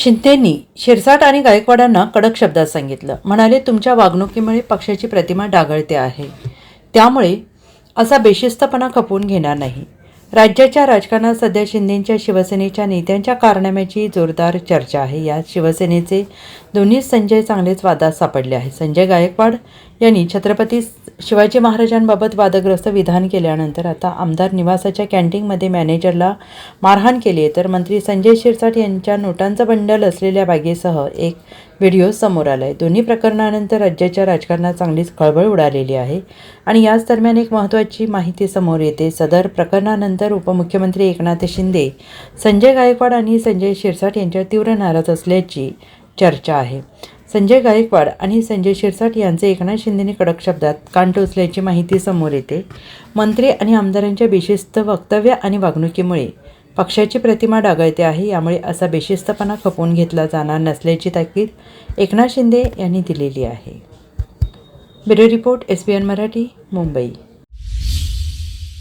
शिंदेंनी शिरसाट आणि गायकवाडांना कडक शब्दात सांगितलं. म्हणाले तुमच्या वागणुकीमुळे पक्षाची प्रतिमा डागळते आहे. त्यामुळे असा बेशिस्तपणा खपवून घेणार नाही. राज्याच्या राजकारणात सध्या शिंदेंच्या शिवसेनेच्या नेत्यांच्या कारनाम्याची जोरदार चर्चा आहे. यात शिवसेनेचे दोन्ही संजय चांगलेच वादात सापडले आहेत. संजय गायकवाड यांनी छत्रपती शिवाजी महाराजांबाबत वादग्रस्त विधान केल्यानंतर आता आमदार निवासाच्या कॅन्टीनमध्ये मॅनेजरला मारहाण केली आहे. तर मंत्री संजय शिरसाट यांच्या नोटांचं बंडल असलेल्या बॅगेसह एक व्हिडिओ समोर आला आहे दोन्ही प्रकरणानंतर राज्याच्या राजकारणात चांगलीच खळबळ उडालेली आहे आणि याच दरम्यान एक महत्त्वाची माहिती समोर येते. सदर प्रकरणानंतर उपमुख्यमंत्री एकनाथ शिंदे संजय गायकवाड आणि संजय शिरसाट यांच्या तीव्र नाराज असल्याची चर्चा आहे. संजय गायकवाड आणि संजय शिरसाट यांचे एकनाथ शिंदेने कडक शब्दात कान टोचल्याची माहिती समोर येते. मंत्री आणि आमदारांच्या बेशिस्त वक्तव्य आणि वागणुकीमुळे पक्षाची प्रतिमा डागळते आहे यामुळे असा बेशिस्तपणा खपवून घेतला जाणार नसल्याची ताकीद एकनाथ शिंदे यांनी दिलेली आहे. Bureau report S B N Marathi Mumbai.